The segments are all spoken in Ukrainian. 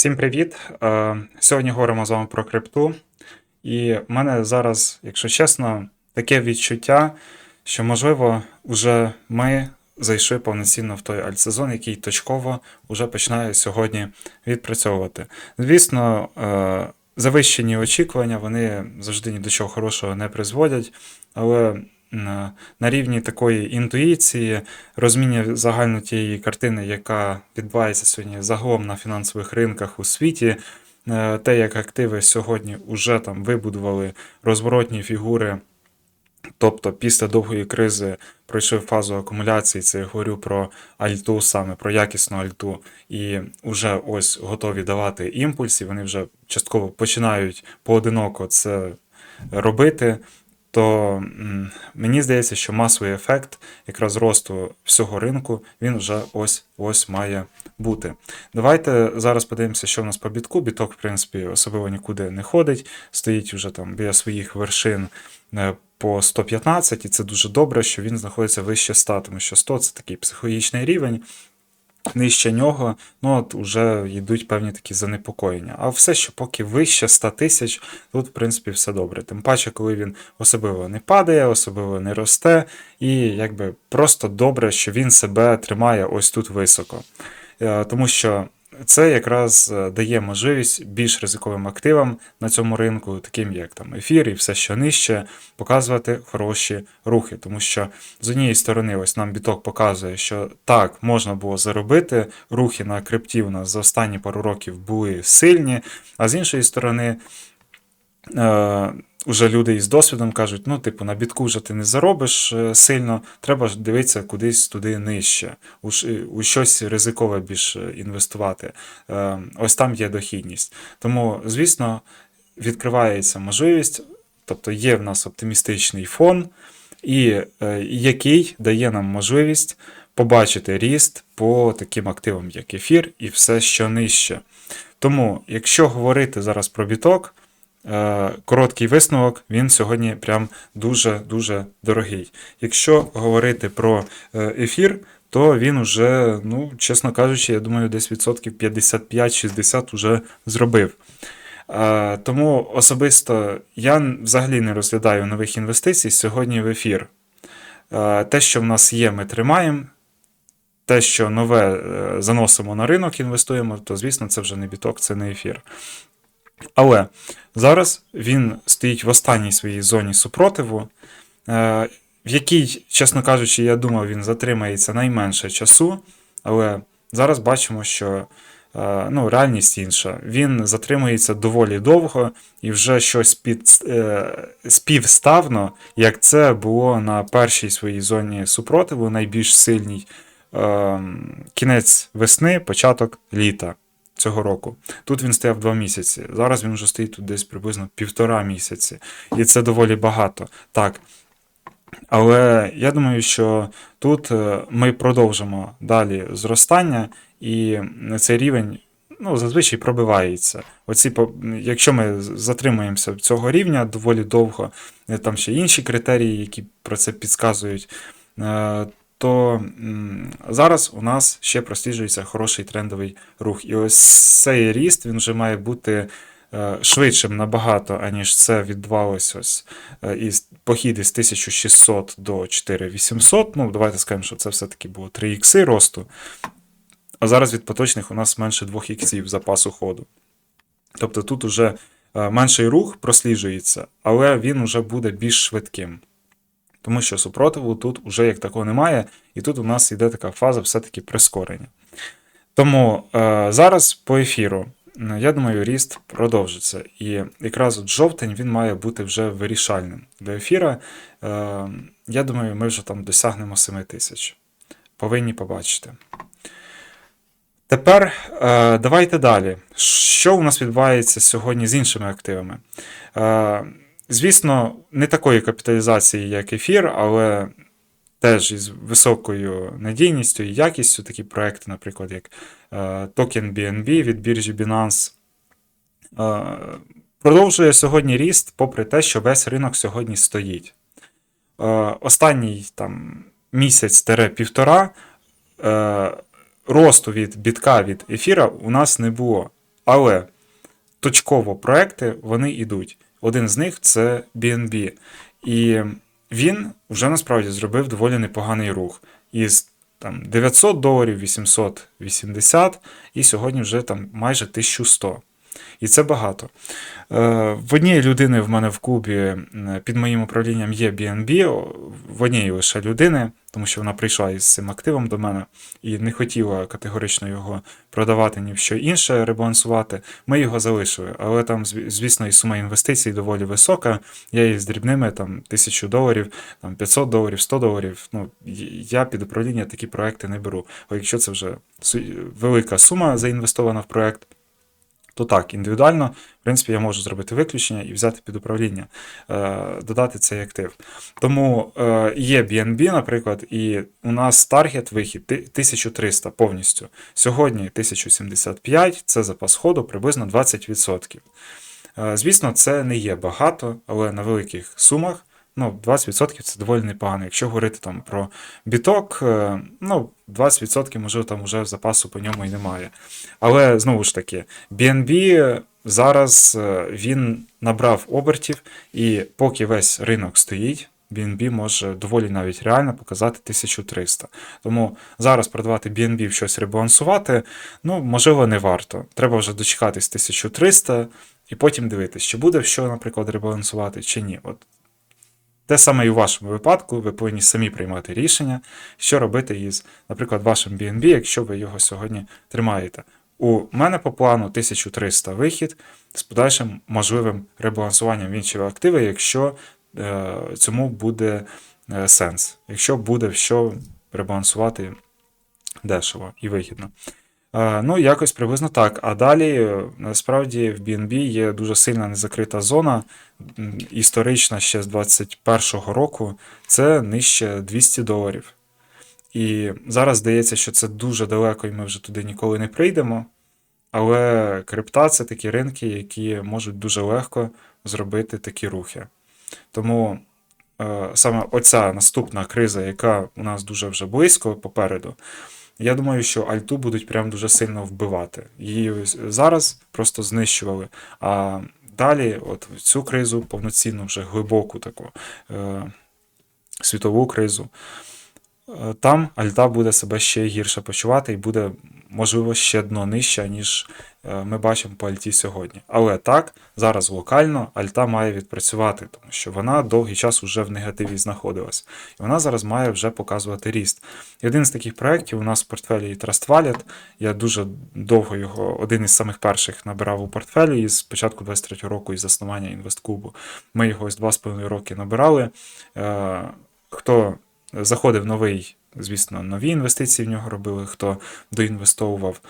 Всім привіт! Е, Сьогодні говоримо з вами про крипту. І в мене зараз, якщо чесно, таке відчуття, що, можливо, вже ми зайшли повноцінно в той альтсезон, який точково вже починає сьогодні відпрацьовувати. Звісно, е, завищені очікування вони завжди ні до чого хорошого не призводять, але м, на рівні такої інтуїції, розуміння загально тієї картини, яка відбувається сьогодні загалом на фінансових ринках у світі. е, Те, як активи сьогодні вже там вибудували розворотні фігури, тобто після довгої кризи пройшли фазу акумуляції, це я говорю про альту, саме про якісну альту, і вже ось готові давати імпульс, і вони вже частково починають поодиноко це робити то мені здається, що масовий ефект якраз росту всього ринку він вже ось ось має бути. Давайте зараз подивимося, що в нас по бітку. Біток, в принципі, особливо нікуди не ходить, стоїть вже там біля своїх вершин е, по 115, і це дуже добре, що він знаходиться вище 100, тому що 100 це такий психологічний рівень. Нижче нього, ну от уже йдуть певні такі занепокоєння. А все, що поки вище 100 тисяч, тут, в принципі, все добре. Тим паче, коли він особливо не падає, особливо не росте, і якби просто добре, що він себе тримає ось тут високо. Е, Тому що це якраз е, дає можливість більш ризиковим активам на цьому ринку, таким як там ефір і все, що нижче, показувати хороші рухи. Тому що з однієї сторони, ось нам біток показує, що так можна було заробити. Рухи на крипті у нас за останні пару років були сильні, а з іншої сторони. Е, Уже люди із досвідом кажуть, ну, типу, на бітку вже ти не заробиш е, сильно, треба ж дивитися кудись туди нижче, у, у щось ризикове більш е, інвестувати. Е, Ось там є дохідність. Тому, звісно, відкривається можливість, тобто є в нас оптимістичний фон, і е, який дає нам можливість побачити ріст по таким активам, як ефір, і все, що нижче. Тому, якщо говорити зараз про біток, е, короткий висновок, він сьогодні прям дуже-дуже дорогий. Якщо говорити про е, ефір, то він уже, ну, чесно кажучи, я думаю, десь відсотків 55-60 вже зробив. Е, Тому особисто я взагалі не розглядаю нових інвестицій сьогодні в ефір. Е, Те, що в нас є, ми тримаємо. Те, що нове е, заносимо на ринок, інвестуємо, то звісно, це вже не біток, це не ефір. Але зараз він стоїть в останній своїй зоні супротиву, е, в якій, чесно кажучи, я думав, він затримається найменше часу, але зараз бачимо, що е, ну, реальність інша. Він затримується доволі довго і вже щось під, е, співставно, як це було на першій своїй зоні супротиву, найбільш сильній. е, Кінець весни, початок літа цього року. Тут він стояв два місяці. Зараз він вже стоїть тут десь приблизно півтора місяці. І це доволі багато. Так. Але я думаю, що тут е, ми продовжимо далі зростання, і цей рівень ну, зазвичай пробивається. Оці, якщо ми затримуємося цього рівня доволі довго, е, там ще інші критерії, які про це підказують, е, то зараз у нас ще просліджується хороший трендовий рух. І ось цей ріст він вже має бути е, швидшим набагато, аніж це відбувалося ось е, із похід із 1600 до 4800. Ну, давайте скажемо, що це все-таки було 3 ікси росту. А зараз від поточних у нас менше 2 іксів запасу ходу. Тобто тут уже е, менший рух просліджується, але він уже буде більш швидким. Тому що супротиву тут уже як такого немає, і тут у нас йде така фаза все-таки прискорення. Тому е, зараз по ефіру, я думаю, ріст продовжиться. І якраз от жовтень він має бути вже вирішальним. Для ефіра, е, я думаю, ми вже там досягнемо 7 тисяч. Повинні побачити. Тепер е, давайте далі. Що у нас відбувається сьогодні з іншими активами? Е, звісно, не такої капіталізації, як ефір, але теж із високою надійністю і якістю такі проекти, наприклад, як е, токен BNB від біржі Binance. Е, продовжує сьогодні ріст, попри те, що весь ринок сьогодні стоїть. Е, останній там місяць-півтора росту від бітка від ефіра у нас не було. Але точково проекти вони йдуть. Один з них це BNB. І він вже насправді зробив доволі непоганий рух. Із там 900 доларів, 880, і сьогодні вже там майже 1100. І це багато. Е, В однієї людини в мене в клубі е, під моїм управлінням є BNB, в однієї лише людини, тому що вона прийшла із цим активом до мене і не хотіла категорично його продавати ні в що інше, ребалансувати. Ми його залишили. Але там, звісно, і сума інвестицій доволі висока. Я її з дрібними там 1000 доларів, там 500 доларів, 100 доларів. Ну, я під управління такі проекти не беру. А якщо це вже велика сума заінвестована в проект, то так, індивідуально, в принципі, я можу зробити виключення і взяти під управління, е, додати цей актив. Тому е, є BNB, наприклад, і у нас таргет вихід 1300 повністю. Сьогодні 1075, це запас ходу приблизно 20%. Е, Звісно, це не є багато, але на великих сумах. Ну, 20% це доволі непогано. Якщо говорити там про біток, е, ну, 20% може там вже запасу по ньому і немає. Але знову ж таки, BNB зараз е, він набрав обертів, і поки весь ринок стоїть, BNB може доволі навіть реально показати 1300. Тому зараз продавати BNB в щось ребалансувати, ну, можливо, не варто. Треба вже дочекатись 1300 і потім дивитись, чи буде що, наприклад, ребалансувати, чи ні. От те саме і у вашому випадку, ви повинні самі приймати рішення, що робити із, наприклад, вашим BNB, якщо ви його сьогодні тримаєте. У мене по плану 1300 вихід з подальшим можливим ребалансуванням в інші активи, якщо е, цьому буде е, сенс, якщо буде що ребалансувати дешево і вигідно. Е, Ну, якось приблизно так. А далі, е, насправді, в BNB є дуже сильна незакрита зона, історична ще з 21-го року, це нижче 200 доларів. І зараз здається, що це дуже далеко, і ми вже туди ніколи не прийдемо. Але крипта це такі ринки, які можуть дуже легко зробити такі рухи. Тому е, саме оця наступна криза, яка у нас дуже вже близько попереду, я думаю, що Альту будуть прям дуже сильно вбивати. Її зараз просто знищували. А далі, от цю кризу, повноцінну, вже глибоку таку е, світову кризу, там Альта буде себе ще гірше почувати і буде, можливо, ще дно нижче, ніж е, ми бачимо по Альті сьогодні. Але так, зараз локально Альта має відпрацювати, тому що вона довгий час вже в негативі знаходилась. І вона зараз має вже показувати ріст. І один з таких проєктів у нас в портфелі Trust Wallet. Я дуже довго його, один із самих перших набирав у портфелі із початку 23 року із заснування інвестклубу. Ми його ось 2,5 роки набирали. Е, Хто заходив новий, звісно, нові інвестиції в нього робили, хто доінвестовував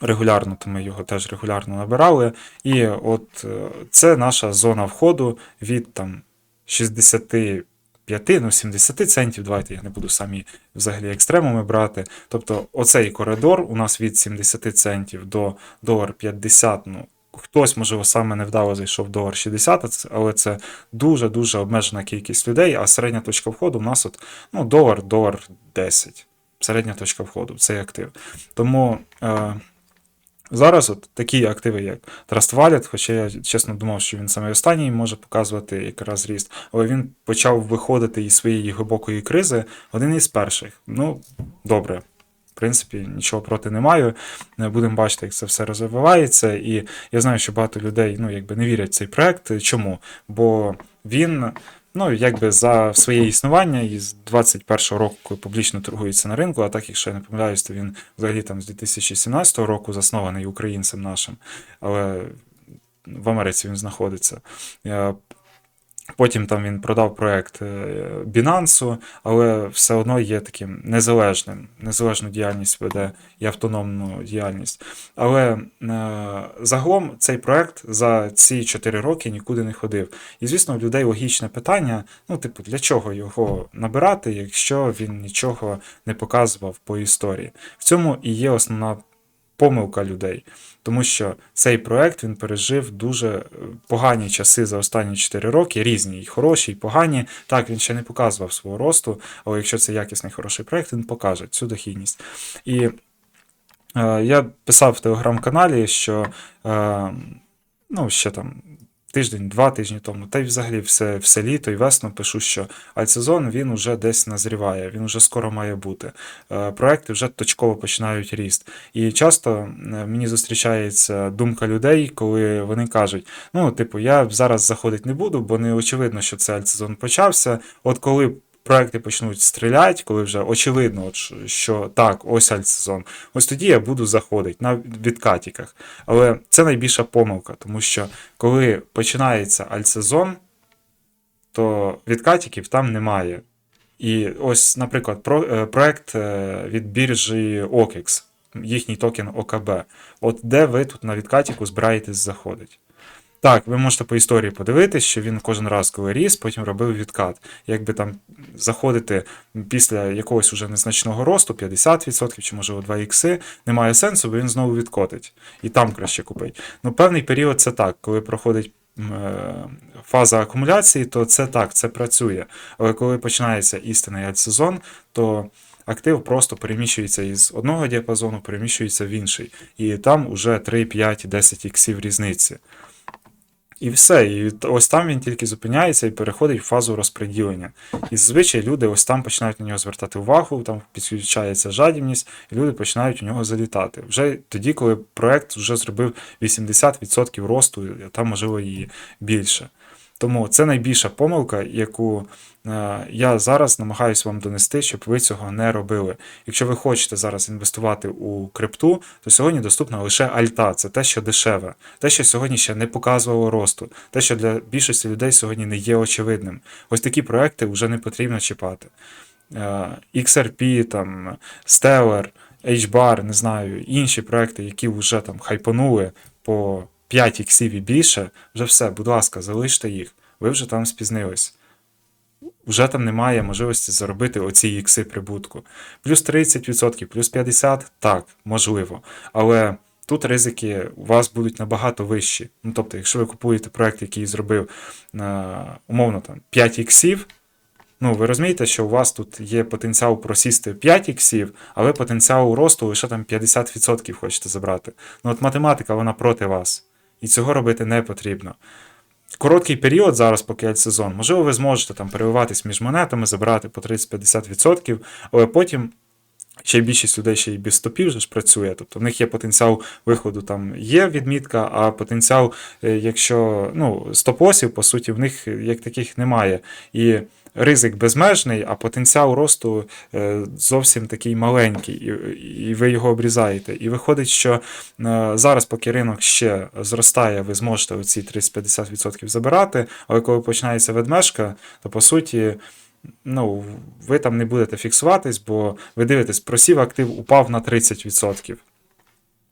регулярно, то ми його теж регулярно набирали. І от е, це наша зона входу від там 65, ну 70 центів. Давайте я не буду самі взагалі екстремуми брати. Тобто, оцей коридор у нас від 70 центів до долар 50, ну. Хтось, можливо, саме невдало зайшов долар 60, але це дуже-дуже обмежена кількість людей, а середня точка входу у нас от, ну, долар, долар 10. Середня точка входу, цей актив. Тому е, зараз от такі активи, як Trust Wallet, хоча я чесно думав, що він саме останній може показувати якраз ріст, але він почав виходити із своєї глибокої кризи один із перших. Ну, добре. В принципі, нічого проти не маю. Е, Будемо бачити, як це все розвивається. І я знаю, що багато людей ну, якби не вірять в цей проект. Чому? Бо він, ну, якби за своє існування із 21-го року, публічно торгується на ринку, а так, якщо я не помиляюсь, то він взагалі там з 2017 року заснований українцем нашим, але в Америці він знаходиться. Потім там він продав проект е, Binance, але все одно є таким незалежним. Незалежну діяльність веде і автономну діяльність. Але е, загалом цей проект за ці 4 роки нікуди не ходив. І, звісно, у людей логічне питання: ну, типу, для чого його набирати, якщо він нічого не показував по історії. В цьому і є основна помилка людей. Тому що цей проект він пережив дуже е, погані часи за останні 4 роки, різні, і хороші, і погані. Так, він ще не показував свого росту, але якщо це якісний хороший проект, він покаже цю дохідність. І Е, Я писав в телеграм-каналі, що е, ну, ще там тиждень, два тижні тому, та й взагалі все, все літо і весну пишу, що альтсезон він уже десь назріває, він уже скоро має бути. Е, Проекти вже точково починають ріст. І часто е, мені зустрічається думка людей, коли вони кажуть: ну, типу, я зараз заходити не буду, бо не очевидно, що це альтсезон почався. От коли. Проекти почнуть стріляти, коли вже очевидно, що так, ось альтсезон. Ось тоді я буду заходити на відкатіках. Але це найбільша помилка, тому що коли починається альтсезон, то відкатіків там немає. І ось, наприклад, про, е, проект е, від біржі OKEX, їхній токен ОКБ. От де ви тут на відкатіку збираєтесь заходити? Так, ви можете по історії подивитись, що він кожен раз, коли ріс, потім робив відкат. Якби там заходити після якогось уже незначного росту, 50% чи можливо 2 ікси, немає сенсу, бо він знову відкотить. І там краще купить. Ну, певний період це так, коли проходить е, фаза акумуляції, то це так, це працює. Але коли починається істинний альтсезон, то актив просто переміщується із одного діапазону, переміщується в інший. І там уже 3, 5, 10 іксів різниці. І все. І ось там він тільки зупиняється і переходить в фазу розпреділення. І зазвичай люди ось там починають на нього звертати увагу, там підключається жадібність, і люди починають у нього залітати. Вже тоді, коли проект вже зробив 80% росту, а там можливо і більше. Тому це найбільша помилка, яку е, я зараз намагаюся вам донести, щоб ви цього не робили. Якщо ви хочете зараз інвестувати у крипту, то сьогодні доступна лише альта, це те, що дешеве, те, що сьогодні ще не показувало росту, те, що для більшості людей сьогодні не є очевидним. Ось такі проекти вже не потрібно чіпати. Е, XRP, там, Stellar, HBAR, не знаю, інші проекти, які вже там хайпанули по 5 іксів і більше, вже все, будь ласка, залиште їх. Ви вже там спізнились. Вже там немає можливості заробити оці ікси прибутку. Плюс 30%, плюс 50%, так, можливо. Але тут ризики у вас будуть набагато вищі. Ну, тобто, якщо ви купуєте проект, який зробив на, умовно там 5 іксів, Ну, ви розумієте, що у вас тут є потенціал просісти 5 іксів, але потенціал росту лише там 50% хочете забрати. Ну от математика, вона проти вас. І цього робити не потрібно. Короткий період зараз, поки альтсезон, можливо, ви зможете там переливатись між монетами, забирати по 30-50%, але потім ще більшість людей ще й без стопів ж працює. Тобто в них є потенціал виходу, там є відмітка, а потенціал, е, якщо ну, стоп-лосів, по суті, в них як таких немає. І ризик безмежний, а потенціал росту е, зовсім такий маленький, і, ви його обрізаєте. І виходить, що е, зараз, поки ринок ще зростає, ви зможете оці 30-50% забирати, але коли починається ведмежка, то по суті. Ну, ви там не будете фіксуватись, бо ви дивитесь, просів актив упав на 30%.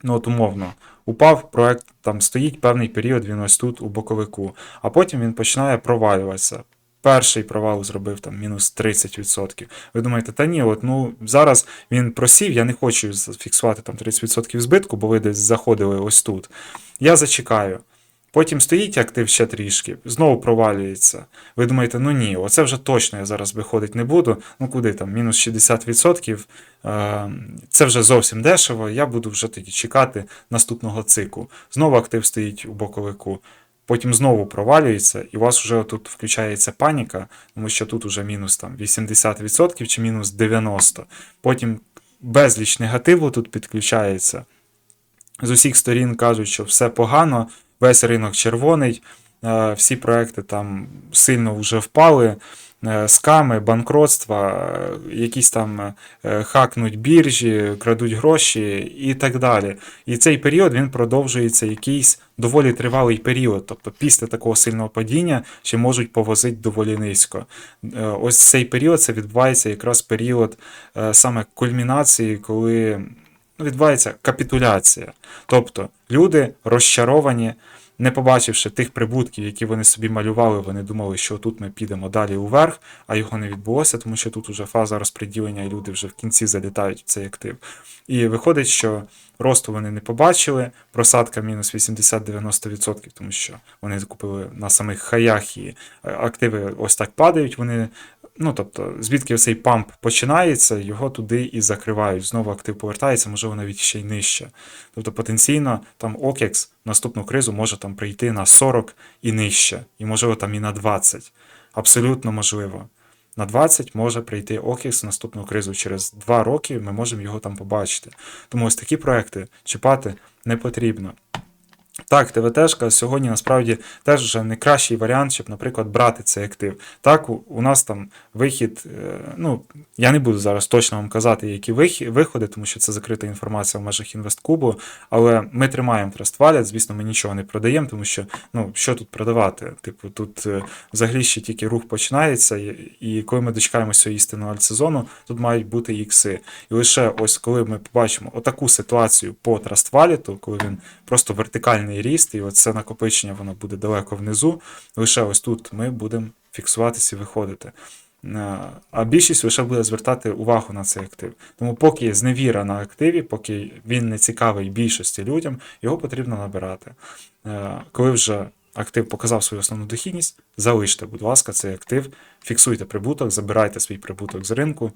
Ну, от умовно, упав проект, там стоїть певний період, він ось тут у боковику, а потім він починає провалюватися. Перший провал зробив там мінус 30%. Ви думаєте, та ні, от ну зараз він просів, я не хочу фіксувати там 30% збитку, бо ви десь заходили ось тут. Я зачекаю. Потім стоїть актив ще трішки, знову провалюється. Ви думаєте, ну ні, оце вже точно я зараз виходить не буду. Ну куди там, мінус 60%, е, це вже зовсім дешево, я буду вже тоді чекати наступного циклу. Знову актив стоїть у боковику, потім знову провалюється, і у вас вже тут включається паніка, тому що тут вже мінус там 80% чи мінус 90%. Потім безліч негативу тут підключається. З усіх сторін кажуть, що все погано, весь ринок червоний, всі проекти там сильно вже впали. е, Сками, банкротства, е, якісь там е, хакнуть біржі, крадуть гроші і так далі. І цей період він продовжується якийсь доволі тривалий період. Тобто після такого сильного падіння ще можуть повозити доволі низько. Е, Ось цей період це відбувається якраз період е, саме кульмінації, коли ну, відбувається капітуляція. Тобто люди розчаровані, не побачивши тих прибутків, які вони собі малювали, вони думали, що тут ми підемо далі уверх, а його не відбулося, тому що тут вже фаза розподілення, і люди вже в кінці залітають в цей актив. І виходить, що росту вони не побачили, просадка мінус 80-90%, тому що вони купили на самих хаях і е, активи ось так падають, вони Ну, тобто, звідки цей памп починається, його туди і закривають. Знову актив повертається, можливо, навіть ще й нижче. Тобто потенційно там OKEX в наступну кризу може там прийти на 40 і нижче, і можливо там і на 20. Абсолютно можливо. На 20 може прийти OKEX в наступну кризу. Через 2 роки ми можемо його там побачити. Тому ось такі проекти чіпати не потрібно. Так, ТВТшка сьогодні насправді теж вже не кращий варіант, щоб, наприклад, брати цей актив. Так, у, нас там вихід, е, ну, я не буду зараз точно вам казати, які виходи, тому що це закрита інформація в межах інвесткубу, але ми тримаємо Trust Wallet, звісно, ми нічого не продаємо, тому що, ну, що тут продавати? Типу, тут е, взагалі ще тільки рух починається, і, коли ми дочекаємося істинного альтсезону, тут мають бути ікси. І лише ось коли ми побачимо отаку ситуацію по Trust Wallet, коли він просто вертикальний ріст, і оце накопичення воно буде далеко внизу. Лише ось тут ми будемо фіксуватися і виходити. Е, А більшість лише буде звертати увагу на цей актив. Тому поки є зневіра на активі, поки він не цікавий більшості людям, його потрібно набирати. Е, Коли вже актив показав свою основну дохідність, залиште, будь ласка, цей актив, фіксуйте прибуток, забирайте свій прибуток з ринку,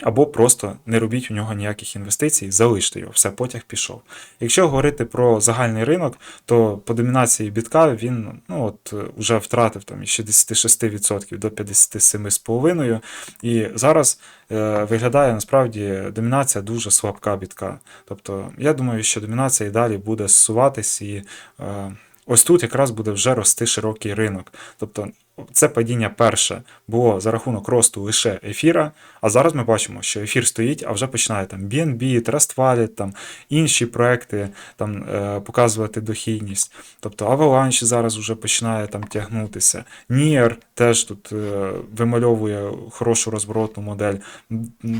або просто не робіть у нього ніяких інвестицій, залиште його, все, потяг пішов. Якщо говорити про загальний ринок, то по домінації бітка він ну, от, вже втратив там, із 66% до 57,5%. І зараз е, виглядає насправді домінація дуже слабка бітка. Тобто, я думаю, що домінація і далі буде зсуватись і. Е, Ось тут якраз буде вже рости широкий ринок. Тобто це падіння перше було за рахунок росту лише ефіра, а зараз ми бачимо, що ефір стоїть, а вже починає там BNB, Trust Wallet, там інші проекти там, е, показувати дохідність. Тобто Avalanche зараз вже починає там тягнутися. Nier теж тут е, вимальовує хорошу розворотну модель.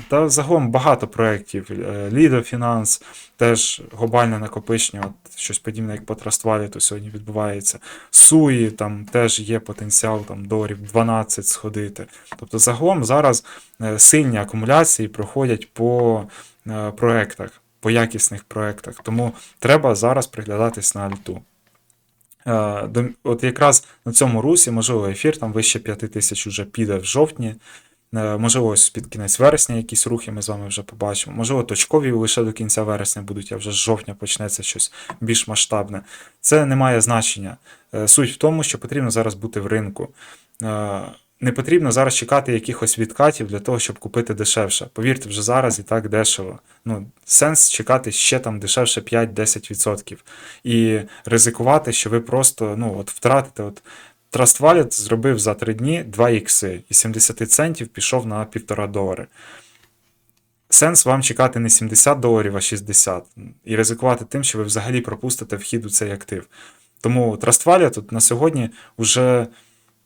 Та загалом багато проєктів. Е, Lido Finance, теж глобальне накопичення, от щось подібне, як по Trust Wallet сьогодні відбувається. Суї там теж є потенціал там доларів 12 сходити. Тобто загалом зараз е, сильні акумуляції проходять по е, проектах, по якісних проектах. Тому треба зараз приглядатись на альту. Е, От якраз на цьому русі, можливо, ефір там вище 5 тисяч вже піде в жовтні. Е, Можливо, ось під кінець вересня якісь рухи ми з вами вже побачимо. Можливо, точкові лише до кінця вересня будуть, а вже з жовтня почнеться щось більш масштабне. Це не має значення. Е, Суть в тому, що потрібно зараз бути в ринку. Е, Не потрібно зараз чекати якихось відкатів для того, щоб купити дешевше. Повірте, вже зараз і так дешево. Ну, сенс чекати ще там дешевше 5-10% і ризикувати, що ви просто ну, от втратите. От Trust Wallet зробив за 3 дні 2 ікси і 70 центів пішов на 1,5 долари. Сенс вам чекати не 70 доларів, а 60, і ризикувати тим, що ви взагалі пропустите вхід у цей актив. Тому Trust Wallet тут на сьогодні вже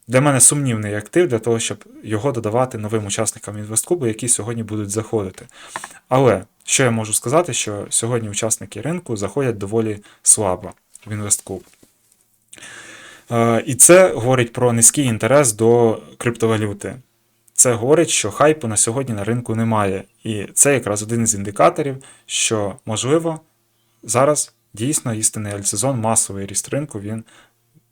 для мене сумнівний актив для того, щоб його додавати новим учасникам інвесткубу, які сьогодні будуть заходити. Але що я можу сказати, що сьогодні учасники ринку заходять доволі слабо в інвесткуб. Е, І це говорить про низький інтерес до криптовалюти. Це говорить, що хайпу на сьогодні на ринку немає. І це якраз один з індикаторів, що можливо зараз дійсно істинний альтсезон, масовий ріст ринку, він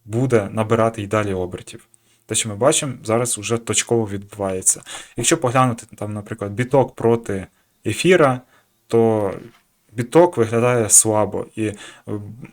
буде набирати і далі обертів. Те, що ми бачимо, зараз вже точково відбувається. Якщо поглянути, там, наприклад, біток проти ефіра, то біток виглядає слабо. І е,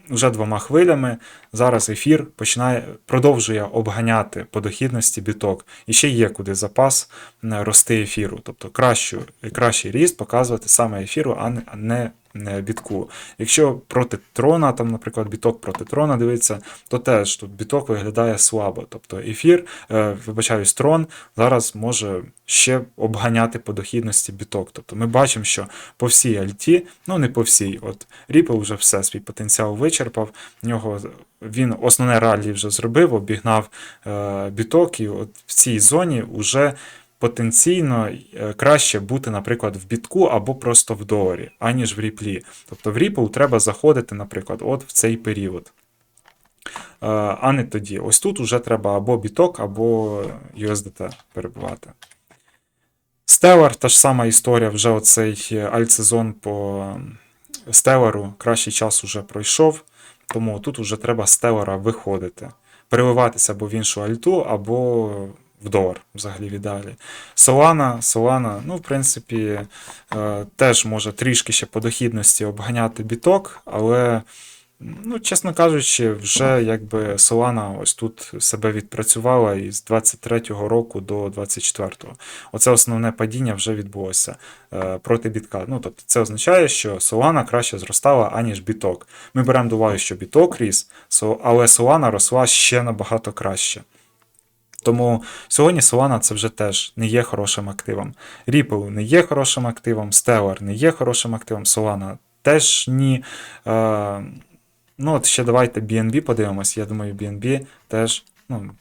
вже двома хвилями зараз ефір починає, продовжує обганяти по дохідності біток. І ще є куди запас е, рости ефіру. Тобто кращу, кращий ріст показувати саме ефіру, а не, бітку. Якщо проти трона, там, наприклад, біток проти трона дивиться, то теж тут біток виглядає слабо. Тобто ефір, е, вибачаюсь, трон зараз може ще обганяти по дохідності біток. Тобто ми бачимо, що по всій альті, ну не по всій, от Ripple вже все свій потенціал вичерпав. В нього він основне раллі вже зробив, обігнав е, біток, і от в цій зоні вже потенційно е, краще бути, наприклад, в бітку або просто в доларі, аніж в ріплі. Тобто в Ripple треба заходити, наприклад, от в цей період. Е, А не тоді. Ось тут вже треба або біток, або USDT перебувати. Stellar, та ж сама історія, вже оцей альтсезон по Stellar, кращий час уже пройшов, тому тут вже треба з виходити. Переливатися або в іншу альту, або в долар взагалі в ідеалі. Solana, Solana, ну, в принципі, е, теж може трішки ще по дохідності обганяти біток, але, ну, чесно кажучи, вже якби Solana ось тут себе відпрацювала із 23-го року до 24-го. Оце основне падіння вже відбулося е, проти бітка. Ну, тобто це означає, що Solana краще зростала, аніж біток. Ми беремо до уваги, що біток ріс, але Solana росла ще набагато краще. Тому сьогодні Solana це вже теж не є хорошим активом. Ripple не є хорошим активом, Stellar не є хорошим активом, Solana теж ні. Е, ну, от ще давайте BNB подивимось. Я думаю, BNB теж ну,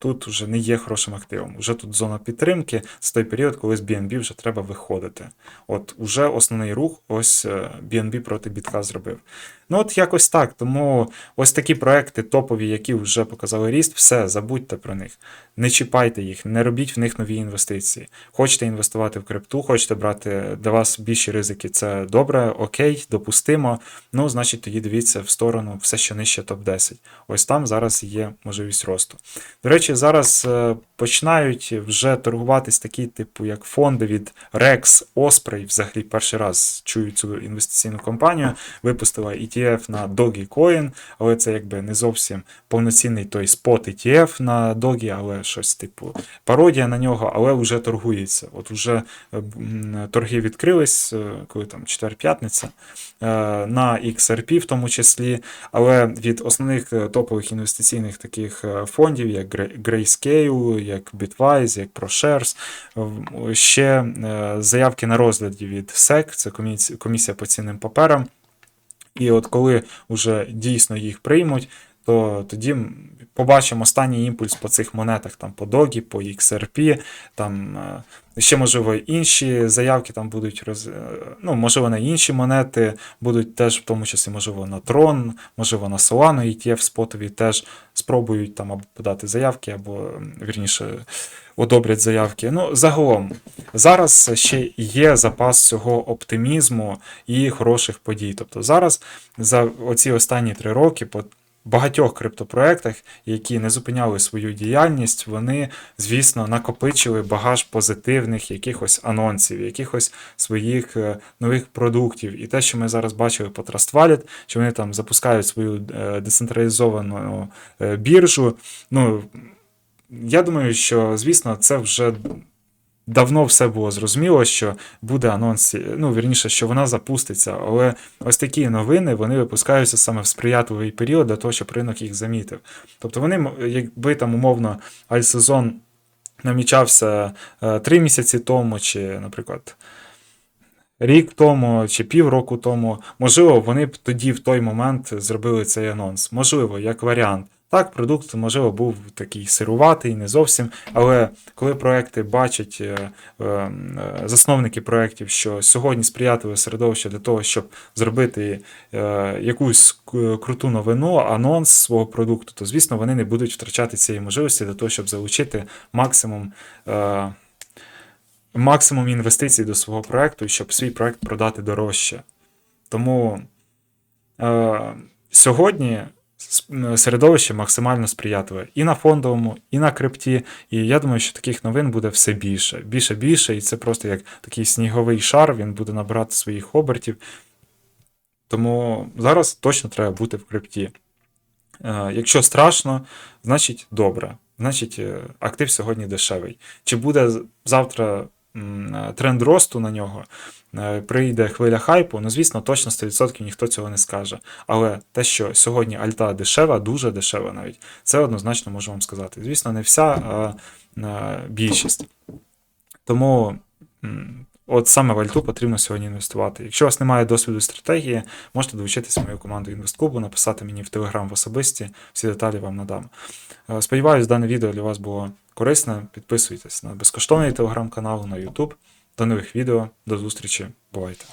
тут вже не є хорошим активом. Вже тут зона підтримки, це той період, коли з BNB вже треба виходити. От уже основний рух, ось е, BNB проти бітка зробив. Ну, от якось так. Тому ось такі проекти топові, які вже показали ріст, все, забудьте про них. Не чіпайте їх, не робіть в них нові інвестиції. Хочете інвестувати в крипту, хочете брати для вас більші ризики, це добре, окей, допустимо. Ну, значить, тоді дивіться в сторону все, що нижче топ-10. Ось там зараз є можливість росту. До речі, зараз е, починають вже торгуватись такі, типу, як фонди від Rex, Osprey, взагалі перший раз чую цю інвестиційну компанію, випустила ETF на Dogecoin, але це якби не зовсім повноцінний той спот ETF на Doge, але щось типу пародія на нього, але вже торгується. От вже е, торги відкрились, е, коли там четвер-п'ятниця, е, на XRP в тому числі, але від основних топових інвестиційних таких фондів, як Grayscale, як Bitwise, як ProShares, ще заявки на розгляді від SEC, це комісія по цінним паперам. І от коли вже дійсно їх приймуть, то тоді побачимо останній імпульс по цих монетах, там по Догі, по XRP, там е, ще, можливо, інші заявки там будуть роз... е, ну, можливо, на інші монети будуть теж, в тому числі, можливо, на Tron, можливо, на Solana ETF спотові теж спробують там або подати заявки, або вірніше одобрять заявки. Ну, загалом, зараз ще є запас цього оптимізму і хороших подій. Тобто зараз за оці останні три роки багатьох криптопроектах, які не зупиняли свою діяльність, вони, звісно, накопичили багаж позитивних якихось анонсів, якихось своїх е, нових продуктів. І те, що ми зараз бачили по Trust Wallet, що вони там запускають свою е, децентралізовану е, біржу. Ну, я думаю, що, звісно, це вже давно все було зрозуміло, що буде анонс, ну, вірніше, що вона запуститься. Але ось такі новини вони випускаються саме в сприятливий період для того, щоб ринок їх замітив. Тобто вони, якби там умовно альсезон намічався е, три місяці тому, чи, наприклад, рік тому чи півроку тому, можливо, вони б тоді в той момент зробили цей анонс. Можливо, як варіант. Так, продукт, можливо, був такий сируватий, не зовсім. Але коли проекти бачать, е, е, е, засновники проєктів, що сьогодні сприятливе середовище для того, щоб зробити якусь круту новину, анонс свого продукту, то звісно вони не будуть втрачати цієї можливості для того, щоб залучити максимум. Максимум інвестицій до свого проекту, щоб свій проект продати дорожче. Тому е, сьогодні середовище максимально сприятливе і на фондовому, і на крипті. І я думаю, що таких новин буде все більше. Більше більше, і це просто як такий сніговий шар, він буде набирати своїх обертів. Тому зараз точно треба бути в крипті. Е, Якщо страшно, значить добре. Значить, е, актив сьогодні дешевий. Чи буде завтра е, тренд росту на нього? Е, Прийде хвиля хайпу, ну звісно, точно 100% ніхто цього не скаже. Але те, що сьогодні альта дешева, дуже дешева навіть, це однозначно можу вам сказати. Звісно, не вся, а більшість. Тому от саме в альту потрібно сьогодні інвестувати. Якщо у вас немає досвіду стратегії, можете долучитися в мою команду інвестклубу, написати мені в Телеграм в особисті, всі деталі вам надам. Е, Сподіваюсь, дане відео для вас було корисне. Підписуйтесь на безкоштовний телеграм-канал, на YouTube. До нових відео, до зустрічі, бувайте!